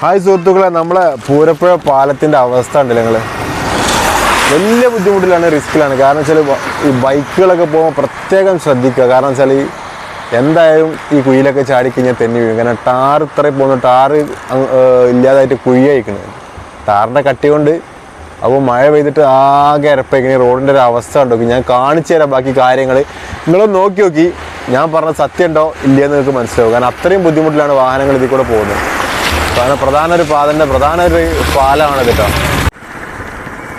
Hi സുഹൃത്തുക്കളെ നമ്മളെ പൂരപ്പുഴ പാലത്തിന്റെ അവസ്ഥ ഉണ്ടല്ലോ നിങ്ങൾ വലിയ ബുദ്ധിമുട്ടിലാണ് റിസ്ക്കിലാണ്. കാരണം വെച്ചാൽ ഈ ബൈക്കുകളൊക്കെ പോകുമ്പോൾ പ്രത്യേകം ശ്രദ്ധിക്കുക. കാരണം വെച്ചാൽ ഈ എന്തായാലും ഈ കുഴിയിലൊക്കെ ചാടിക്കഴിഞ്ഞാൽ തെന്നി വീഴും. കാരണം ടാർ ഇത്ര പോകുന്നു ടാർ ഇല്ലാതായിട്ട് ഏർ, ഇല്ലാതായിട്ട് കുഴിയായിക്കണ് ടാറിന്റെ കട്ടി കൊണ്ട് അപ്പോൾ മഴ പെയ്തിട്ട് ആകെ ഇരപ്പേക്കണി റോഡിന്റെ ഒരു അവസ്ഥ ഉണ്ടോ ഞാൻ കാണിച്ചു തരാം ബാക്കി കാര്യങ്ങൾ നിങ്ങളൊന്ന് നോക്കി നോക്കി. ഞാൻ പറഞ്ഞ സത്യം ഉണ്ടോ? ഇല്ലയെന്ന് നിങ്ങൾക്ക് മനസ്സിലാവും. കാരണം അത്രയും ബുദ്ധിമുട്ടിലാണ് വാഹനങ്ങൾ ഇതിൽ കൂടെ പോകുന്നത്. പ്രധാന ഒരു പാതന്റെ പ്രധാന ഒരു പാലമാണ് കേട്ടോ.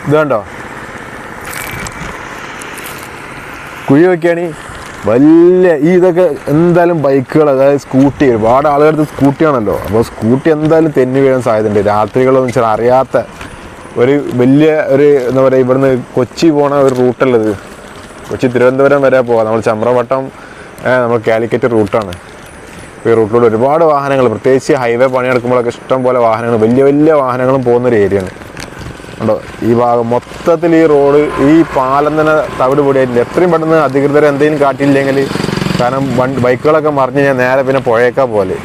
ഇത് കണ്ടോ? കുഴി നോക്കിയാണെങ്കിൽ വലിയ ഈ ഇതൊക്കെ എന്തായാലും ബൈക്കുകൾ അതായത് സ്കൂട്ടി ഒരുപാട് ആളുകളുടെ സ്കൂട്ടിയാണല്ലോ. അപ്പോൾ സ്കൂട്ടി എന്തായാലും തെന്നി വീഴാൻ സാധ്യതയുണ്ട്. രാത്രികളൊന്നും വെച്ചാൽ അറിയാത്ത ഒരു വലിയ ഒരു എന്താ പറയുക ഇവിടുന്ന് കൊച്ചി പോണ ഒരു റൂട്ടുള്ളത്. കൊച്ചി തിരുവനന്തപുരം വരെ പോകാം നമ്മൾ ചമ്രവട്ടം നമ്മൾ കാലിക്കറ്റ് റൂട്ടാണ്. ഈ റൂട്ടിലൂടെ ഒരുപാട് വാഹനങ്ങൾ പ്രത്യേകിച്ച് ഹൈവേ പണിയെടുക്കുമ്പോഴൊക്കെ ഇഷ്ടം പോലെ വാഹനങ്ങൾ വലിയ വലിയ വാഹനങ്ങളും പോകുന്ന ഒരു ഏരിയയാണ് ഉണ്ടോ ഈ ഭാഗം മൊത്തത്തിൽ ഈ റോഡ് ഈ പാലം തന്നെ തവിട് പൊടിയായിട്ടില്ല എത്രയും പെട്ടെന്ന് അധികൃതർ എന്തെങ്കിലും കാട്ടിയില്ലെങ്കിൽ കാരണം വണ്ടി ബൈക്കുകളൊക്കെ മറിഞ്ഞ് ഞാൻ നേരെ പിന്നെ പുഴയേക്കാ പോലെ.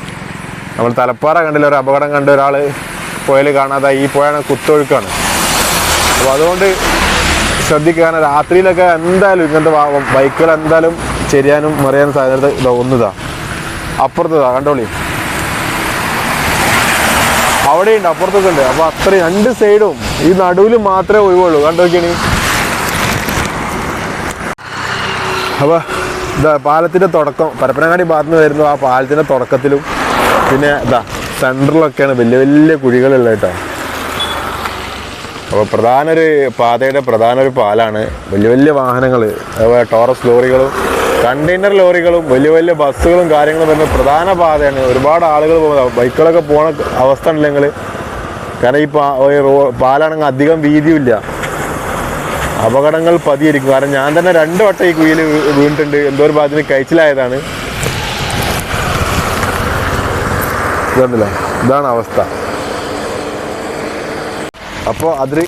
നമ്മൾ തലപ്പാറ കണ്ടില്ല ഒരു അപകടം കണ്ട ഒരാൾ പുഴയിൽ കാണാതെ ഈ പോയാണ് കുത്തൊഴുക്കാണ്. അപ്പോൾ അതുകൊണ്ട് ശ്രദ്ധിക്കാൻ രാത്രിയിലൊക്കെ എന്തായാലും ഇങ്ങനത്തെ ബൈക്കുകൾ എന്തായാലും ചെരിയാനും മറിയാനും സാധ്യത ഇതാ ഒന്നതാ. അപ്പുറത്തതാ കണ്ടോളി. അവിടെയുണ്ട് അപ്പുറത്തൊക്കെ ഉണ്ട് അപ്പൊ അത്രയും രണ്ട് സൈഡും ഈ നടുവിൽ മാത്രമേ ഒഴിവുള്ളൂ. കണ്ടോക്കിയാണ് അപ്പൊ ഇതാ പാലത്തിന്റെ തുടക്കം. പരപ്പനങ്ങാടി ഭാഗത്ത് നിന്ന് വരുന്നു ആ പാലത്തിന്റെ തുടക്കത്തിലും. പിന്നെ ഇതാ സെന്ററിലൊക്കെയാണ് വലിയ വലിയ കുഴികളുള്ളത് കേട്ടോ. അപ്പോൾ പ്രധാന ഒരു പാതയുടെ പ്രധാന ഒരു പാലാണ് വലിയ വലിയ വാഹനങ്ങൾ ടോറസ് ലോറികളും കണ്ടെയ്നർ ലോറികളും വലിയ വലിയ ബസ്സുകളും കാര്യങ്ങളും വരുന്ന പ്രധാന പാതയാണ്. ഒരുപാട് ആളുകൾ പോകുന്നത് ബൈക്കുകളൊക്കെ പോണ അവസ്ഥ ഉണ്ടെങ്കിൽ കാരണം ഈ പാലാണെങ്കിൽ അധികം വീതിയുമില്ല. അപകടങ്ങൾ പതിയിരിക്കും. കാരണം ഞാൻ തന്നെ രണ്ട് വട്ടം ഈ കുയിൽ വീണിട്ടുണ്ട്. എന്തോ ഒരു ഭാഗത്തിന് കഴിച്ചിലായതാണ് ഇതാണ് അവസ്ഥ. അപ്പോൾ അതിൽ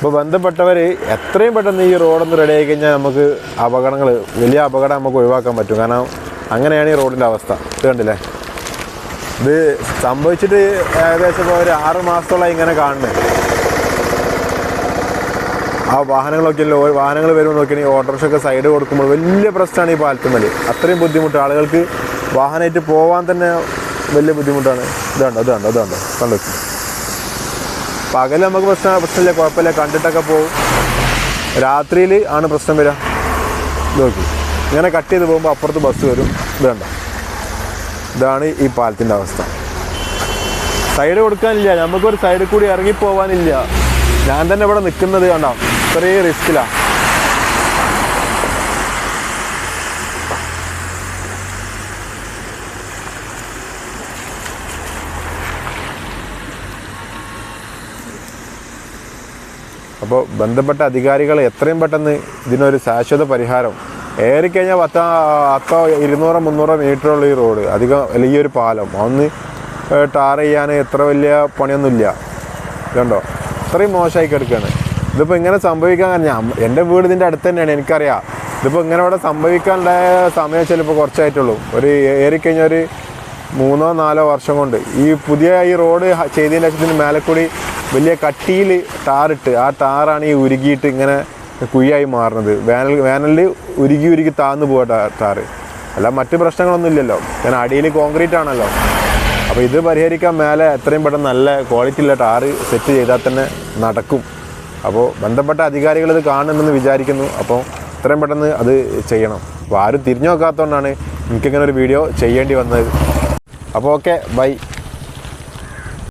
അപ്പോൾ ബന്ധപ്പെട്ടവർ എത്രയും പെട്ടെന്ന് ഈ റോഡൊന്ന് റെഡി ആയി കഴിഞ്ഞാൽ നമുക്ക് അപകടങ്ങൾ വലിയ അപകടം നമുക്ക് ഒഴിവാക്കാൻ പറ്റും. കാരണം അങ്ങനെയാണ് ഈ റോഡിന്റെ അവസ്ഥ. ഇത് കണ്ടില്ലേ? ഇത് സംഭവിച്ചിട്ട് ഏകദേശം ഇപ്പോൾ ഒരു ആറ് മാസത്തോളം ഇങ്ങനെ കാണുന്നത് ആ വാഹനങ്ങളൊക്കെ ലോ വാഹനങ്ങൾ വരുമ്പോൾ നോക്കിയാൽ ഓട്ടോറിക്ഷയൊക്കെ സൈഡ് കൊടുക്കുമ്പോൾ വലിയ പ്രശ്നമാണ് ഈ പാലത്തുമ്മൽ അത്രയും ബുദ്ധിമുട്ട്. ആളുകൾക്ക് വാഹനമായിട്ട് പോകാൻ തന്നെ വലിയ ബുദ്ധിമുട്ടാണ്. ഇതുണ്ടോ ഇതുണ്ടോ ഇതുണ്ടോ കണ്ടു? പകൽ നമുക്ക് പ്രശ്നം പ്രശ്നമില്ല കുഴപ്പമില്ല. കണ്ടിട്ടൊക്കെ പോകും രാത്രിയിൽ ആണ് പ്രശ്നം വരിക നോക്കി. ഇങ്ങനെ കട്ട് ചെയ്ത് പോകുമ്പോൾ അപ്പുറത്ത് ബസ് വരും. ഇതുണ്ട ഇതാണ് ഈ പാലത്തിന്റെ അവസ്ഥ. സൈഡ് കൊടുക്കാനില്ല. നമുക്കൊരു സൈഡിൽ കൂടി ഇറങ്ങി പോകാനില്ല ഞാൻ തന്നെ ഇവിടെ നിൽക്കുന്നത് കണ്ടോ? ഇത്രയും റിസ്കിലാണ് അപ്പോൾ ബന്ധപ്പെട്ട അധികാരികൾ എത്രയും പെട്ടെന്ന് ഇതിനൊരു ശാശ്വത പരിഹാരം. ഏറിക്കഴിഞ്ഞാൽ പത്തോ പത്തോ ഇരുന്നൂറോ മുന്നൂറോ മീറ്ററുള്ള ഈ റോഡ് അധികം അല്ലെങ്കിൽ ഈ ഒരു പാലം ഒന്ന് ടാർ ചെയ്യാൻ എത്ര വലിയ പണിയൊന്നുമില്ല. ഇതുണ്ടോ അത്രയും മോശമായി കിടക്കുകയാണ് ഇതിപ്പോൾ ഇങ്ങനെ സംഭവിക്കാൻ ഞാൻ എന്റെ വീട് ഇതിന്റെ അടുത്ത് തന്നെയാണ് എനിക്കറിയാം. ഇതിപ്പോൾ ഇങ്ങനെ ഇവിടെ സംഭവിക്കാനുള്ള സമയം ചിലപ്പോൾ കുറച്ചായിട്ടുള്ളൂ. ഒരു ഏറിക്കഴിഞ്ഞ ഒരു മൂന്നോ നാലോ വർഷം കൊണ്ട്. ഈ പുതിയ ഈ റോഡ് ചെയ്തതിന് ലക്ഷത്തിന് മേലെ വലിയ കട്ടിയിൽ ടാറിട്ട് ആ ടാറാണ് ഈ ഉരുകിയിട്ട് ഇങ്ങനെ കുഴിയായി മാറുന്നത്. വേനൽ വേനലിൽ ഉരുകി ഉരുകി താന്നു പോവാ ടാറ്. അല്ല മറ്റ് പ്രശ്നങ്ങളൊന്നും ഇല്ലല്ലോ. കാരണം അടിയിൽ കോൺക്രീറ്റ് ആണല്ലോ. അപ്പോൾ ഇത് പരിഹരിക്കാൻ മേലെ എത്രയും പെട്ടെന്ന് നല്ല ക്വാളിറ്റി ഉള്ള ടാറ് സെറ്റ് ചെയ്താൽ തന്നെ നടക്കും. അപ്പോൾ ബന്ധപ്പെട്ട അധികാരികൾ ഇത് കാണുമെന്ന് വിചാരിക്കുന്നു. അപ്പോൾ എത്രയും പെട്ടെന്ന് അത് ചെയ്യണം. അപ്പോൾ ആരും തിരിഞ്ഞു നോക്കാത്തതുകൊണ്ടാണ് എനിക്കിങ്ങനെ ഒരു വീഡിയോ ചെയ്യേണ്ടി വന്നത്. അപ്പോൾ ഓക്കെ ബൈ.